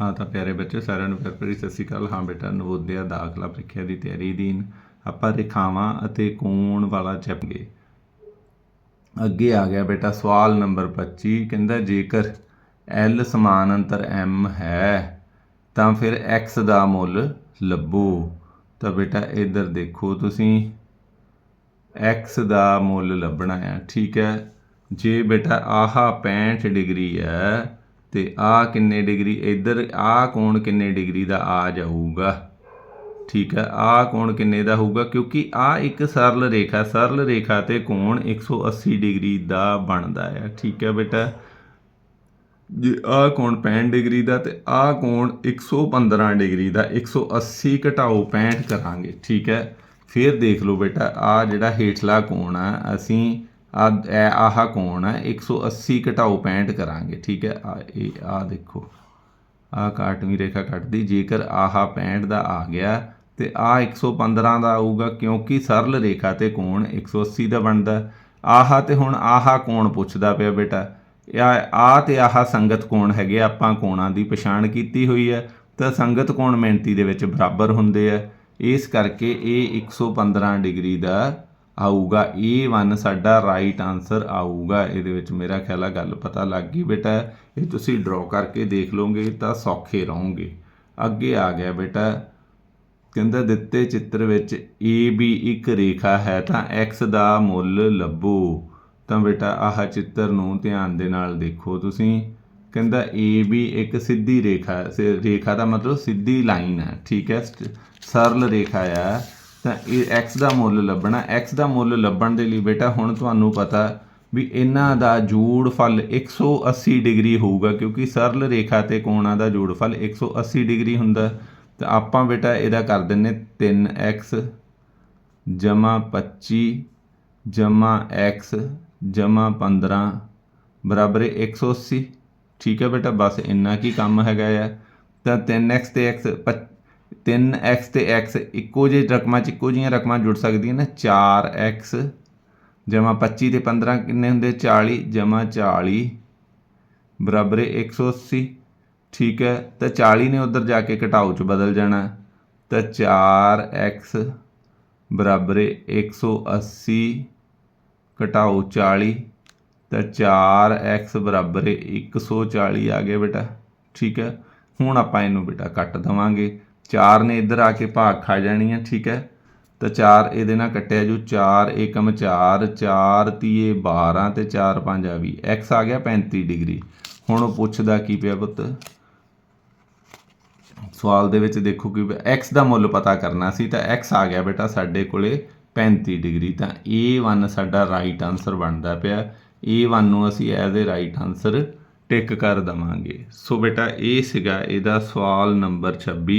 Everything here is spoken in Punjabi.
ਹਾਂ ਤਾਂ ਪਿਆਰੇ ਬੱਚੇ ਸਾਰਿਆਂ ਨੂੰ ਪਿਆਰ ਭਰੀ ਸਤਿ ਸ਼੍ਰੀ ਅਕਾਲ। ਹਾਂ ਬੇਟਾ, ਨਵੋਦਿਆ ਦਾਖਲਾ ਪ੍ਰੀਖਿਆ ਦੀ ਤਿਆਰੀ ਦੀਨ ਆਪਾਂ ਰੇਖਾਵਾਂ ਅਤੇ ਕੋਣ ਵਾਲਾ ਚੈਪਗੇ ਅੱਗੇ ਆ ਗਿਆ ਬੇਟਾ ਸਵਾਲ ਨੰਬਰ 25 ਕਹਿੰਦਾ ਜੇਕਰ L ਸਮਾਨ ਅੰਤਰ M ਹੈ, ਤਾਂ ਫਿਰ X ਦਾ ਮੁੱਲ ਲੱਭੋ। ਤਾਂ ਬੇਟਾ ਇੱਧਰ ਦੇਖੋ ਤੁਸੀਂ, x ਦਾ ਮੁੱਲ ਲੱਭਣਾ ਹੈ ਠੀਕ ਹੈ? ਜੇ ਬੇਟਾ ਆਹਾ 65 ਡਿਗਰੀ ਹੈ ਤੇ ਆਹ ਕਿੰਨੇ ਡਿਗਰੀ, ਇੱਧਰ ਆਹ ਕੋਣ ਕਿੰਨੇ ਡਿਗਰੀ ਦਾ ਆ ਜਾਊਗਾ? ਠੀਕ ਹੈ, ਆਹ ਕੋਣ ਕਿੰਨੇ ਦਾ ਹੋਊਗਾ? ਕਿਉਂਕਿ ਆਹ ਇੱਕ ਸਰਲ ਰੇਖਾ ਸਰਲ ਰੇਖਾ ਤੇ ਕੋਣ 180 ਡਿਗਰੀ ਦਾ ਬਣਦਾ ਹੈ। ਠੀਕ ਹੈ ਬੇਟਾ? ਜੇ ਆਹ ਕੋਣ 65 ਡਿਗਰੀ ਦਾ ਤੇ ਆਹ ਕੋਣ 115 ਡਿਗਰੀ ਦਾ 180 ਘਟਾਓ 65 ਕਰਾਂਗੇ। ਠੀਕ ਹੈ? ਫਿਰ ਦੇਖ ਲਓ ਬੇਟਾ ਆ ਜਿਹੜਾ ਹੇਠਲਾ ਕੋਣ ਆ, ਅਸੀਂ ਆਹ ਕੋਣ ਆ 180 ਘਟਾਓ 65 ਕਰਾਂਗੇ, ਠੀਕ ਹੈ? ਆ ਇਹ ਆ ਦੇਖੋ ਆ ਕਾਟਵੀਂ ਰੇਖਾ ਕੱਟਦੀ, ਜੇਕਰ ਆਹ 65 ਦਾ ਆ ਗਿਆ, ਤੇ ਆ 115 ਦਾ ਆਊਗਾ, ਕਿਉਂਕਿ ਸਰਲ ਰੇਖਾ ਤੇ ਕੋਣ 180 ਦਾ ਬਣਦਾ। ਆਹ ਤੇ ਹੁਣ ਆਹ ਕੋਣ ਪੁੱਛਦਾ ਪਿਆ ਬੇਟਾ। ਆ ਆ ਤੇ ਆਹ ਸੰਗਤ ਕੋਣ ਹੈਗੇ, ਆਪਾਂ ਕੋਣਾਂ ਦੀ ਪਛਾਣ ਕੀਤੀ ਹੋਈ ਹੈ, ਤਾਂ ਸੰਗਤ ਕੋਣ ਮਿਹਨਤੀ ਦੇ ਵਿੱਚ ਬਰਾਬਰ ਹੁੰਦੇ ਆ। ਇਸ ਕਰਕੇ ਇਹ 115 ਡਿਗਰੀ ਦਾ ਆਊਗਾ। A1 ਸਾਡਾ ਰਾਈਟ ਆਨਸਰ ਆਊਗਾ। ਇਹਦੇ ਵਿੱਚ ਮੇਰਾ ਖਿਆਲ ਆ ਗੱਲ ਪਤਾ ਲੱਗ ਗਈ ਬੇਟਾ। ਇਹ ਤੁਸੀਂ ਡਰਾ ਕਰਕੇ ਦੇਖ ਲਓਗੇ ਤਾਂ ਸੌਖੇ ਰਹੋਗੇ। ਅੱਗੇ ਆ ਗਿਆ ਬੇਟਾ। ਕਹਿੰਦਾ, ਦਿੱਤੇ ਚਿੱਤਰ ਵਿੱਚ AB ਇੱਕ ਰੇਖਾ ਹੈ ਤਾਂ x ਦਾ ਮੁੱਲ ਲੱਭੋ। ਤਾਂ ਬੇਟਾ, ਆਹ ਚਿੱਤਰ ਨੂੰ ਧਿਆਨ ਦੇ ਨਾਲ ਦੇਖੋ ਤੁਸੀਂ। ਕਹਿੰਦਾ AB ਇੱਕ ਸਿੱਧੀ ਰੇਖਾ ਹੈ। ਰੇਖਾ ਦਾ ਮਤਲਬ ਸਿੱਧੀ ਲਾਈਨ ਹੈ। ਠੀਕ ਹੈ, ਸ- ਸਰਲ ਰੇਖਾ ਆ। ਤਾਂ ਇਹ x ਦਾ ਮੁੱਲ ਲੱਭਣਾ, x ਦਾ ਮੁੱਲ ਲੱਭਣ ਦੇ ਲਈ ਬੇਟਾ ਹੁਣ ਤੁਹਾਨੂੰ ਪਤਾ ਵੀ ਇਹਨਾਂ ਦਾ ਜੋੜਫਲ 180 ਡਿਗਰੀ ਹੋਊਗਾ, ਕਿਉਂਕਿ ਸਰਲ ਰੇਖਾ ਤੇ ਕੋਣਾਂ ਦਾ ਜੋੜਫਲ 180 ਡਿਗਰੀ ਹੁੰਦਾ ਤਾਂ ਆਪਾਂ ਬੇਟਾ ਇਹਦਾ ਕਰ ਦਿੰਨੇ 3x ਜਮਾ 25 ਜਮਾ x ਜਮਾ 15 ਬਰਾਬਰ ਹੈ 180 ਠੀਕ ਹੈ ਬੇਟਾ, ਬਸ ਇੰਨਾ ਕੀ ਕੰਮ ਹੈਗਾ ਆ। ਤਾਂ 3x ਤੇ x 3x ਤੇ x ਇੱਕੋ ਜਿਹੇ ਰਕਮਾਂ ਚ ਇੱਕੋ ਜਿਹੀਆਂ ਰਕਮਾਂ ਜੁੜ ਸਕਦੀਆਂ ਨੇ। 4x ਜਮਾ 25 ਤੇ 15 ਕਿੰਨੇ ਹੁੰਦੇ? 40 ਜਮਾ 40 ਬਰਾਬਰ ਹੈ 180 ਠੀਕ ਹੈ। ਤਾਂ 40 ਨੇ ਉਧਰ ਜਾ ਕੇ ਘਟਾਓ ਚ ਬਦਲ ਜਾਣਾ। ਤਾਂ 4x ਬਰਾਬਰ ਹੈ 180 ਘਟਾਓ 40 ਤਾਂ 4x ਬਰਾਬਰ ਹੈ 140 ਆ ਗਿਆ ਬੇਟਾ। ਠੀਕ ਹੈ। ਹੁਣ ਆਪਾਂ ਇਹਨੂੰ ਬੇਟਾ ਕੱਟ ਦਵਾਂਗੇ। 4 ਨੇ ਇੱਧਰ ਆ ਕੇ ਭਾਗ ਖਾ ਜਾਣੀ ਹੈ ਠੀਕ ਹੈ? ਤਾਂ 4 ਇਹਦੇ ਨਾਲ ਕੱਟਿਆ ਜੋ 4 ਏਕਮ 4 4 ਤੀਏ 12 ਤੇ 4 5 ਆ 20 x ਆ ਗਿਆ 35 ਡਿਗਰੀ। ਹੁਣ ਉਹ ਪੁੱਛਦਾ ਕੀ ਪਿਆ ਪੁੱਤ? ਸਵਾਲ ਦੇ ਵਿੱਚ ਦੇਖੋ ਕਿ x ਦਾ ਮੁੱਲ ਪਤਾ ਕਰਨਾ ਸੀ ਤਾਂ x ਆ ਗਿਆ ਬੇਟਾ ਸਾਡੇ ਕੋਲੇ 35 ਡਿਗਰੀ। ਤਾਂ A1 ਸਾਡਾ ਰਾਈਟ ਆਨਸਰ ਬਣਦਾ ਪਿਆ। A1 ਨੂੰ ਅਸੀਂ as a right answer tick ਕਰ ਦਵਾਂਗੇ। ਸੋ ਬੇਟਾ ਇਹ ਸੀਗਾ ਇਹਦਾ ਸਵਾਲ ਨੰਬਰ 26